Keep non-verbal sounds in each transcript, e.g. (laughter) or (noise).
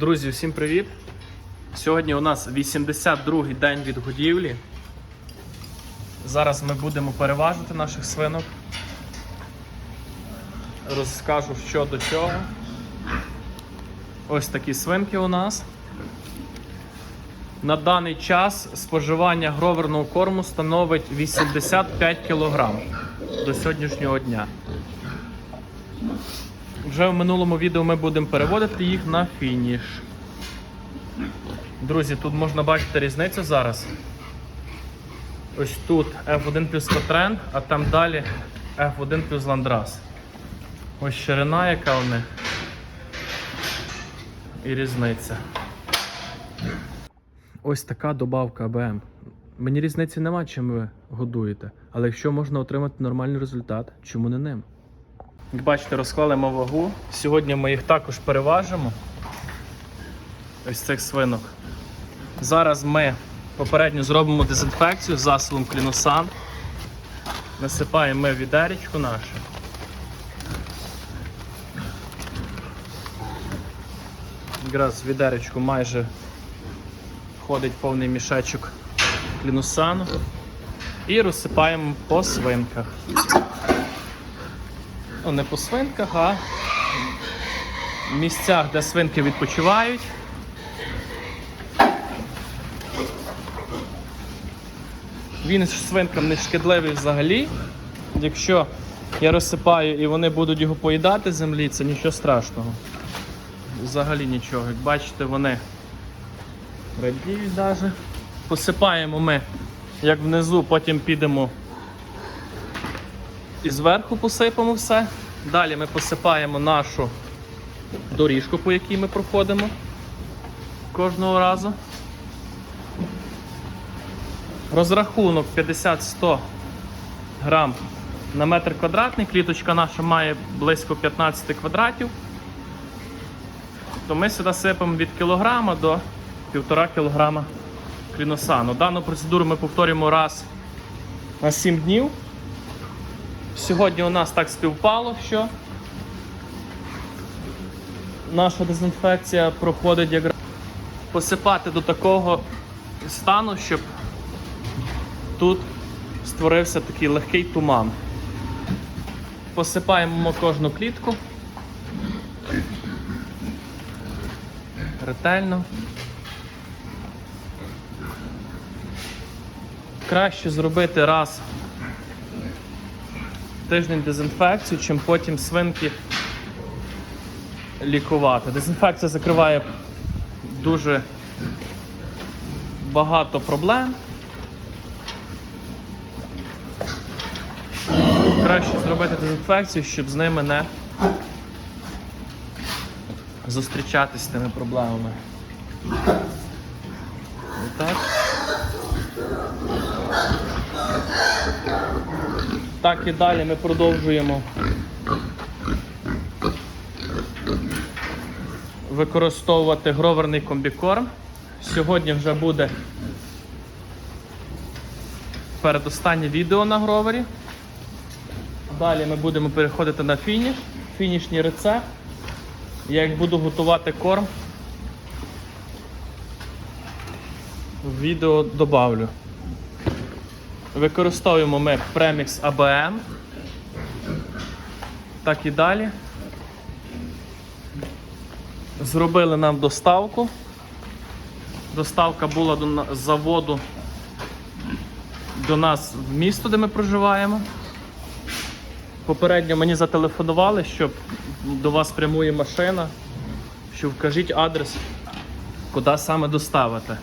Друзі, всім привіт! Сьогодні у нас 82-й день від годівлі. Зараз ми будемо переважити наших свинок. Розкажу, що до чого. Ось такі свинки у нас. На даний час споживання гроверного корму становить 85 кг до сьогоднішнього дня. Вже в минулому відео ми будемо переводити їх на фініш. Друзі, тут можна бачити різницю зараз. Ось тут F1 плюс Котрен, а там далі F1 плюс Ландрас. Ось ширина, яка у них. І різниця. Ось така добавка АБМ. Мені різниці нема, чим ви годуєте. Але якщо можна отримати нормальний результат, чому не ним? Як бачите, розклали вагу. Сьогодні ми їх також переважимо. Ось цих свинок. Зараз ми попередньо зробимо дезінфекцію засобом кліносан. Насипаємо ми відеречку наше. Якраз в відеречку майже входить повний мішечок клінусану. І розсипаємо по свинках. Ну, не по свинках, а в місцях, де свинки відпочивають. Він свинкам не шкідливий взагалі. Якщо я розсипаю і вони будуть його поїдати землі, це нічого страшного. Взагалі нічого. Як бачите, вони радіють навіть. Посипаємо ми, як внизу, потім підемо і зверху посипемо все. Далі ми посипаємо нашу доріжку, по якій ми проходимо кожного разу. Розрахунок 50-100 грам на метр квадратний. Кліточка наша має близько 15 квадратів. То ми сюди сипемо від кілограма до 1,5 кілограма кліносану. Дану процедуру ми повторюємо раз на 7 днів. Сьогодні у нас так співпало, що наша дезінфекція проходить якраз посипати до такого стану, щоб тут створився такий легкий туман. Посипаємо кожну клітку. Ретельно. Краще зробити раз тиждень дезінфекцію, чим потім свинки лікувати. Дезінфекція закриває дуже багато проблем. Краще зробити дезінфекцію, щоб з ними не зустрічатись з тими проблемами. І так. Так і далі ми продовжуємо використовувати гроверний комбікорм. Сьогодні вже буде передостаннє відео на гровері. Далі ми будемо переходити на фініш, фінішній рецепт. Я як буду готувати корм. Відео добавлю. Використовуємо ми премікс ABM. Так і далі. Зробили нам доставку. Доставка була до з заводу до нас в місто, де ми проживаємо. Попередньо мені зателефонували, що до вас прямує машина, що вкажіть адрес, куди саме доставити,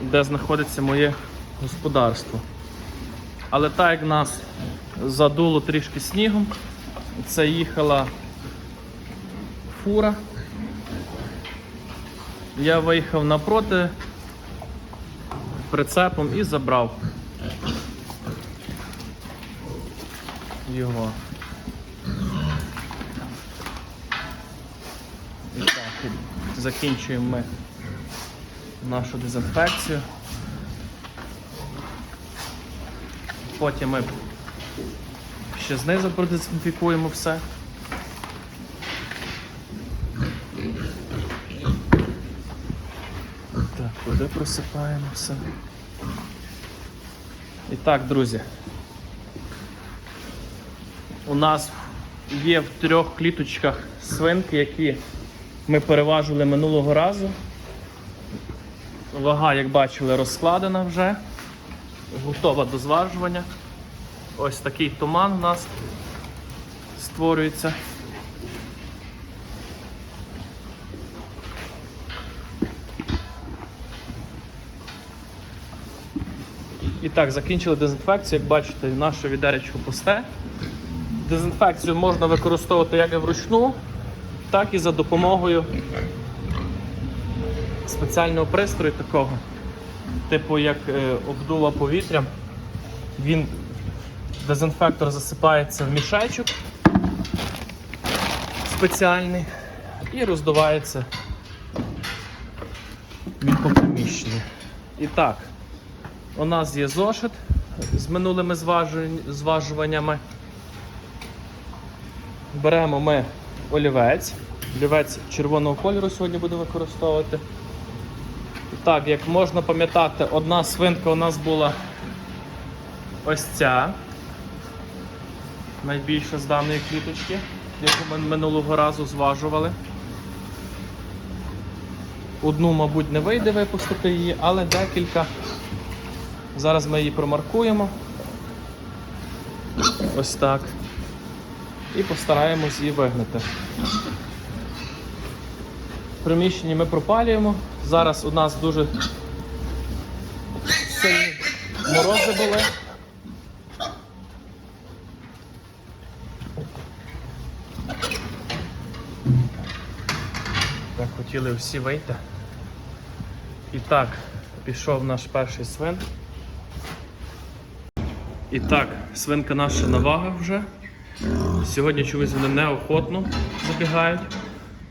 де знаходиться моє господарство. Але так як нас задуло трішки снігом, це їхала фура. Я виїхав напроти прицепом і забрав його. І так, закінчуємо ми нашу дезінфекцію. Потім ми ще знизу продезінфікуємо все. Так, куди просипаємо все. І так, друзі. У нас є в трьох кліточках свинки, які ми переважили минулого разу. Вага, як бачили, розкладена вже готова до зважування. Ось такий туман у нас створюється. І так, закінчили дезінфекцію. Як бачите, наше відеречко пусте. Дезінфекцію можна використовувати як і вручну, так і за допомогою спеціального пристрою такого, типу як е, обдува повітрям. Він дезінфектор засипається в мішечок спеціальний і роздувається він по приміщенню. І так, у нас є зошит з минулими зважуваннями. Беремо ми олівець. Олівець червоного кольору сьогодні будемо використовувати. Так, як можна пам'ятати, одна свинка у нас була ось ця. Найбільша з даної кліточки, яку ми минулого разу зважували. Одну, мабуть, не вийде випустити її, але декілька. Зараз ми її промаркуємо. Ось так. І постараємось її вигнати. Приміщенні ми пропалюємо. Зараз у нас дуже сильні морози були. Так, хотіли всі вийти. І так, пішов наш перший свин. І так, свинка наша на вагах вже. Сьогодні чомусь вони неохотно забігають.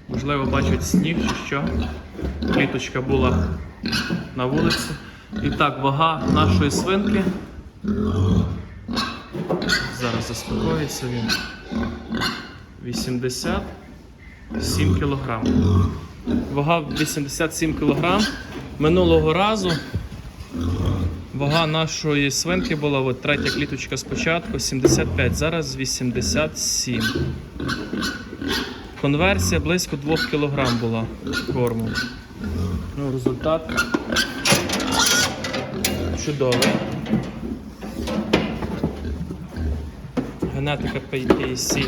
Можливо, бачать сніг що. Кліточка була на вулиці. І так, вага нашої свинки. Зараз заспокоїться він. 87 кг. Вага 87 кг. Минулого разу вага нашої свинки була, от третя кліточка спочатку 75, зараз 87. Конверсія близько 2 кг була корму. Ну, результат чудовий. Генетика PPC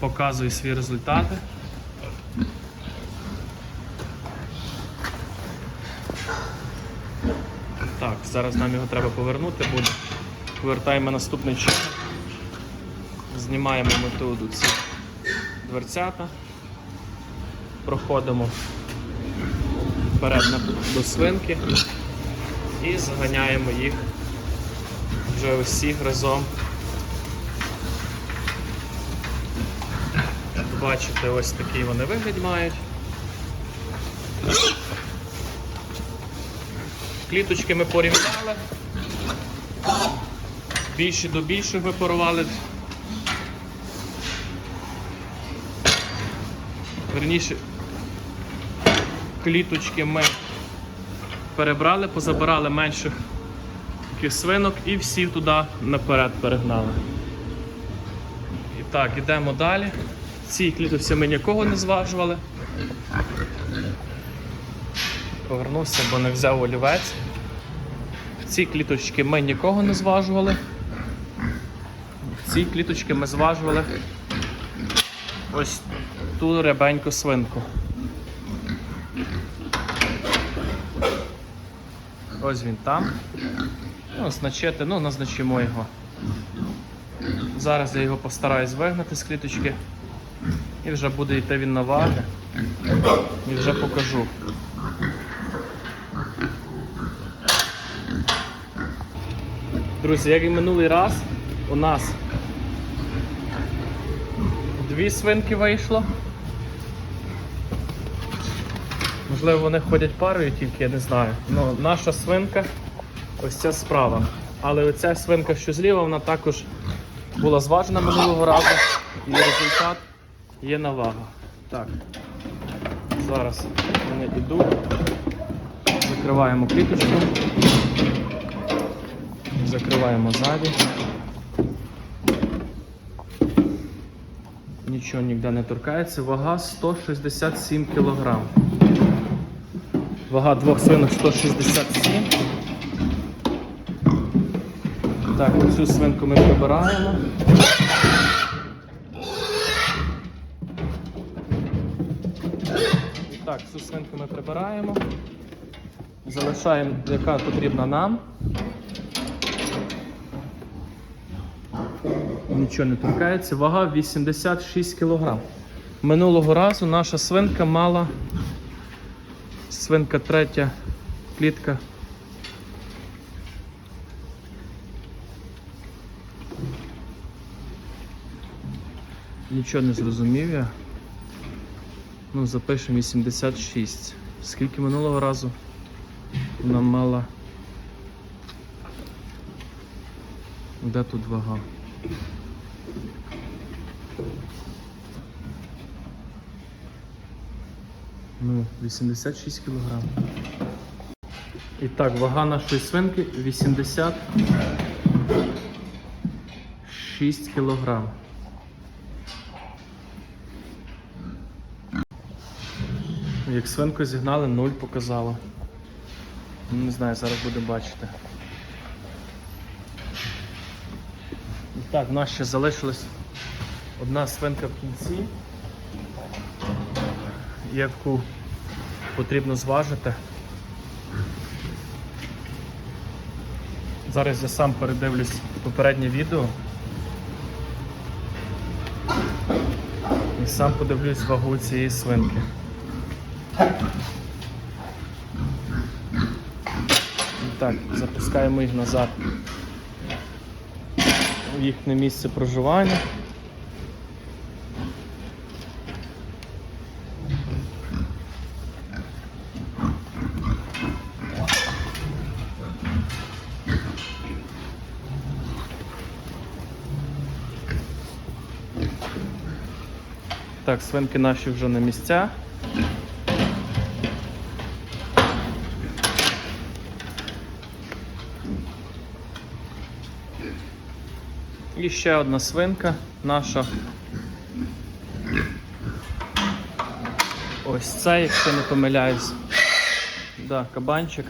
показує свої результати. Так, зараз нам його треба повернути буде. Повертаємо наступний час. Знімаємо тут ці дверцята. Проходимо вперед до свинки і заганяємо їх вже усіх разом. Бачите, ось такий вони вигляд мають. Кліточки ми порівняли. Більше до більших ми порвали. Верніше, кліточки ми перебрали, позабирали менших таких свинок і всі туди наперед перегнали. І так, йдемо далі. Цій кліточці ми нікого не зважували. Повернувся, бо не взяв олівець. В цій кліточці ми нікого не зважували. В цій кліточці ми зважували ось ту рябеньку свинку. Ось він там. Ну, значити, ну, назначимо його. Зараз я його постараюсь вигнати з кліточки. І вже буде йти він на ваги. І вже покажу. Друзі, як і минулий раз, у нас дві свинки вийшло. Можливо, вони ходять парою тільки, я не знаю. Ну, наша свинка ось ця справа. Але оця свинка, що зліва, вона також була зважена минулого разу. І результат є на вагах. Так. Зараз вони йдуть. Закриваємо кліточку. Закриваємо ззаді. Нічого ніде не торкається. Вага 167 кг. Вага двох свинок 167. Так, цю свинку ми прибираємо. Так, цю свинку ми прибираємо. Залишаємо, яка потрібна нам. Нічого не торкається. Вага 86 кг. Минулого разу наша свинка мала свинка третя клітка. Нічого не зрозумів я. Ну, запишемо 86. Скільки минулого разу вона мала. Де тут вага? Ну, 86 кг. І так, вага нашої свинки 86 кг. Як свинку зігнали, 0 показало. Ну, Не знаю, зараз будемо бачити. І так, в нас ще залишилась одна свинка в кінці, яку потрібно зважити. Зараз я сам передивлюсь попереднє відео. І сам подивлюсь вагу цієї свинки. Так, запускаємо їх назад в їхнє місце проживання. Так, свинки наші вже на місцях. І ще одна свинка наша. Ось це, якщо не помиляюсь. Да, кабанчик.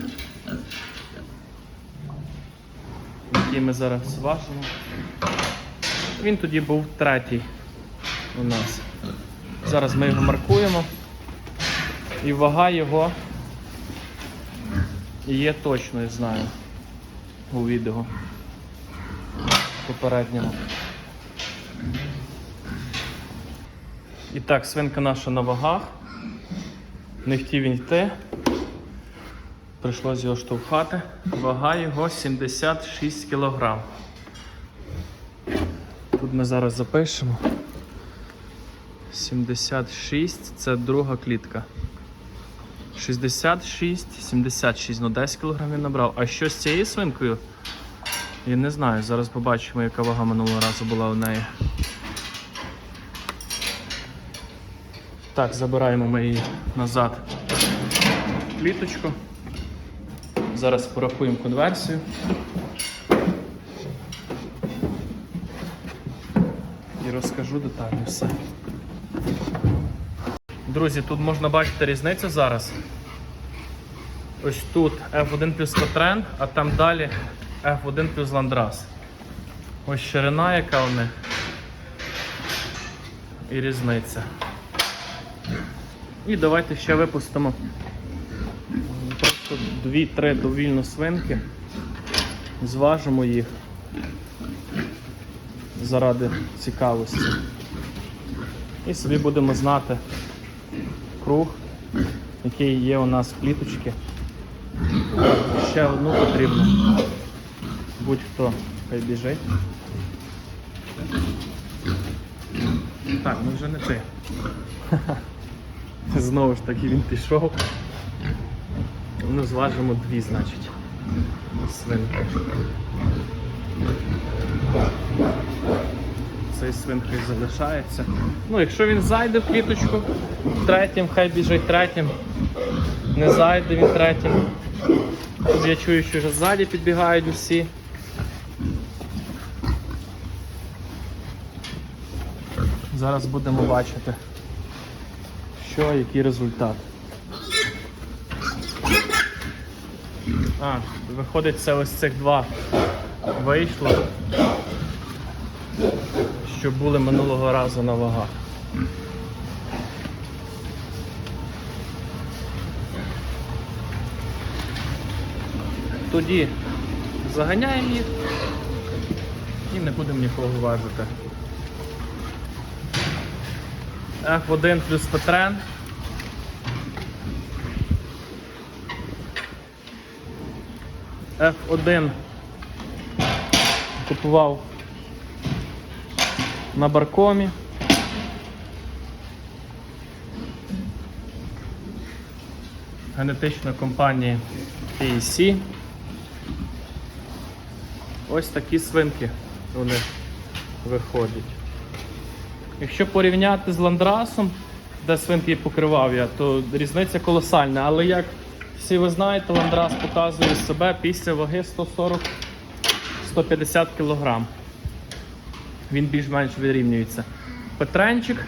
Який ми зараз важимо. Він тоді був третій у нас. Зараз ми його маркуємо. І вага його є точно, я знаю, у відео попередньому. І так, свинка наша на вагах. Не хотів він йти. Прийшлось його штовхати. Вага його 76 кг. Тут ми зараз запишемо. 76 це друга клітка. 66, 76, ну 10 кг він набрав. А що з цією свинкою? Я не знаю, зараз побачимо, яка вага минулого разу була у неї. Так, забираємо ми її назад кліточку. Зараз порахуємо конверсію. І розкажу детально все. Друзі, тут можна бачити різницю зараз. Ось тут F1 плюс Котрен, а там далі F1 плюс Ландрас. Ось ширина, яка у них. І різниця. І давайте ще випустимо просто 2-3 довільно свинки. Зважимо їх заради цікавості. І собі будемо знати круг, який є у нас в пліточці. Ще одну потрібно. Будь-хто хай біжить. Так, ну вже не ти. (laughs) Знову ж таки він пішов. Ну, зважимо дві, значить. Свинки. Цей свинкою залишається. Ну, якщо він зайде в кліточку третім, хай біжить третім. Не зайде він третім. Тут я чую, що вже ззаді підбігають усі. Зараз будемо бачити, що, який результат. А, виходить, це ось цих два вийшло, що були минулого разу на вагах. Тоді заганяємо їх і не будемо нікого важити. F1 плюс Петрен. F1 купував на баркомі. Генетична компанія PEC. Ось такі свинки вони виходять. Якщо порівняти з ландрасом, де свинки покривав я, то різниця колосальна. Але як всі ви знаєте, ландрас показує себе після ваги 140-150 кг. Він більш-менш вирівнюється. Петренчик,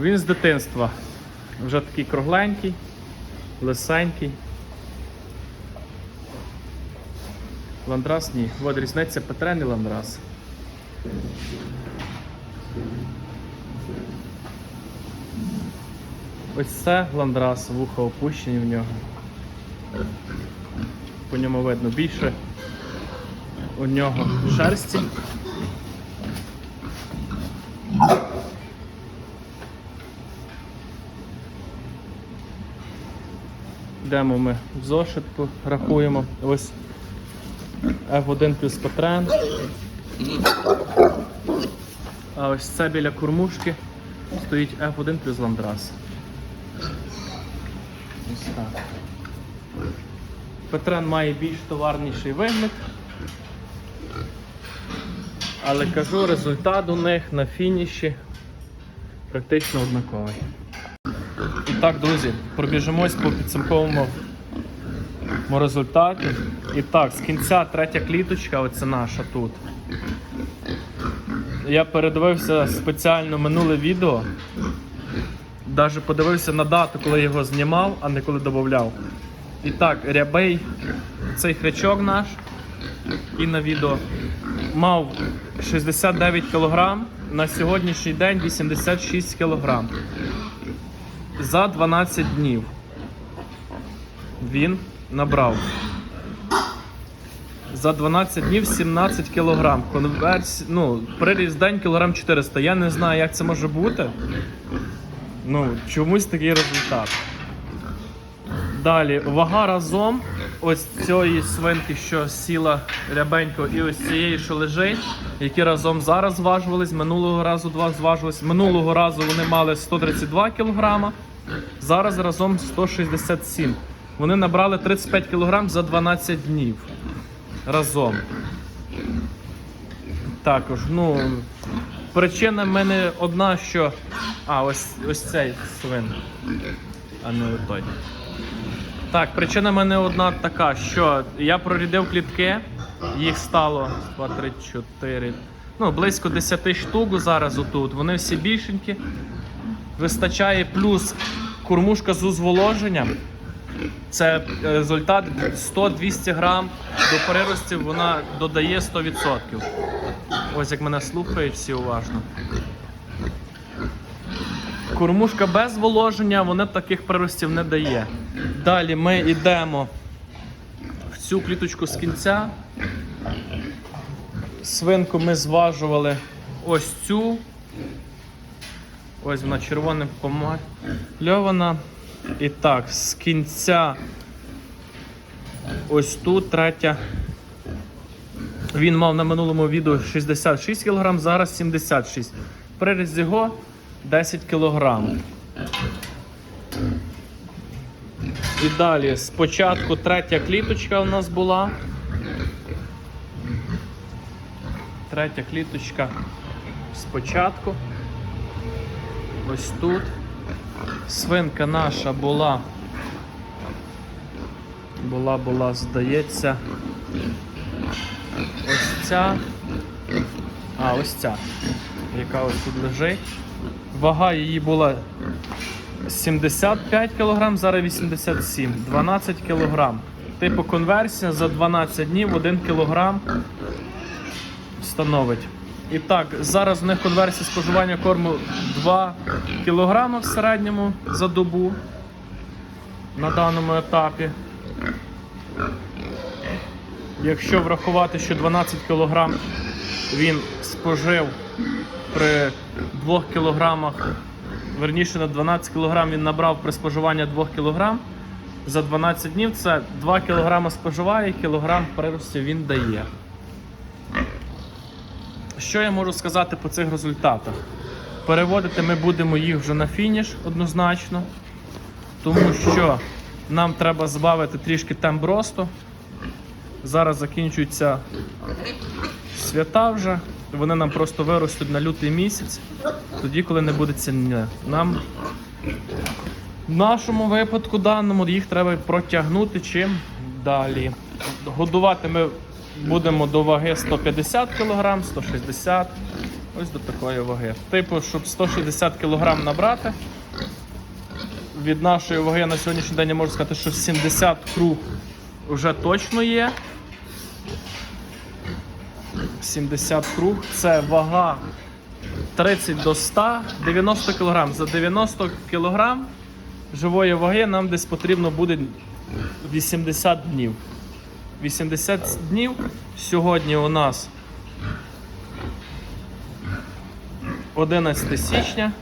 він з дитинства. Вже такий кругленький, лисенький. Ландрас ні. От різниця Петрен і ландрас. Ось це ландрас, вуха опущені в нього. По ньому видно більше. У нього шерсті. Йдемо ми в зошитку, рахуємо. Ось F1 плюс Петрен. А ось це біля кормушки стоїть F1 плюс ландрас. Петрен має більш товарніший вигляд. Але кажу, результат у них на фініші практично однаковий. І так, друзі, пробіжимось по підсумковому результаті. І так, з кінця третя кліточка, оце наша тут. Я передивився спеціально минуле відео. Навіть подивився на дату, коли його знімав, а не коли додавав. І так, рябий цей хрячок наш і на відео мав 69 кг, на сьогоднішній день 86 кг. За 12 днів він набрав. За 12 днів 17 кг. Конверсі... Ну, приріст день кілограм 400. Я не знаю, як це може бути. Ну, чомусь такий результат. Далі, вага разом ось цієї свинки, що сіла рябенько, і ось цієї, що лежить, які разом зараз зважувались. Минулого разу два зважувались. Минулого разу вони мали 132 кг, зараз разом 167 Вони набрали 35 кг за 12 днів. Разом. Також, ну, причина в мене одна, що. А, ось ось цей свин, а не той. Так, причина в мене одна така, що я прорядив клітки, їх стало 2, 3, 4, ну, близько 10 штук зараз отут. Вони всі більшенькі. Вистачає плюс кормушка з узволоженням. Це е, результат 100-200 грам до приростів вона додає 100%. Ось як мене слухають всі уважно. Кормушка без воложення, вона таких приростів не дає. Далі ми йдемо в цю кліточку з кінця. Свинку ми зважували ось цю. Ось вона червоним помальована. І так, з кінця ось тут третя. Він мав на минулому відео 66 кг, зараз 76 Приріз його 10 кг. І далі спочатку третя кліточка у нас була. Третя кліточка спочатку. Ось тут. Свинка наша була. Була, була, здається. Ось ця. А, ось ця, яка ось тут лежить. Вага її була 75 кг, зараз 87, 12 кг. Типу конверсія за 12 днів 1 кг становить. І так, зараз в них конверсія споживання корму 2 кг в середньому за добу на даному етапі. Якщо врахувати, що 12 кг він спожив при 2 кг, верніше на 12 кг він набрав при споживанні 2 кг, за 12 днів це 2 кг споживає кілограм приростів він дає. Що я можу сказати по цих результатах? Переводити ми будемо їх вже на фініш однозначно, тому що нам треба збавити трішки темп росту. Зараз закінчуються свята вже. Вони нам просто виростуть на лютий місяць, тоді, коли не буде ціни. Нам в нашому випадку даному їх треба протягнути чим далі. Годувати ми будемо до ваги 150 кг, 160 ось до такої ваги. Типу, щоб 160 кг набрати. Від нашої ваги на сьогоднішній день я можу сказати, що 70 круг вже точно є. 70 круг. Це вага 30 до 100, 90 кг. За 90 кг живої ваги нам десь потрібно буде 80 днів. 80 днів. Сьогодні у нас 11 січня.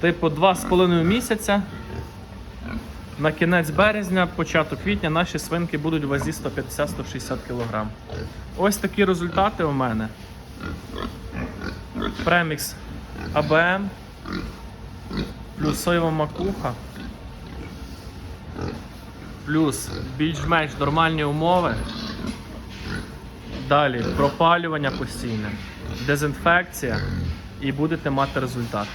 Типу 2,5 місяця. На кінець березня, початок квітня наші свинки будуть в вазі 150-160 кг. Ось такі результати у мене. Премікс АБМ, плюс соєва макуха, плюс більш-менш нормальні умови. Далі пропалювання постійне, дезінфекція і будете мати результат.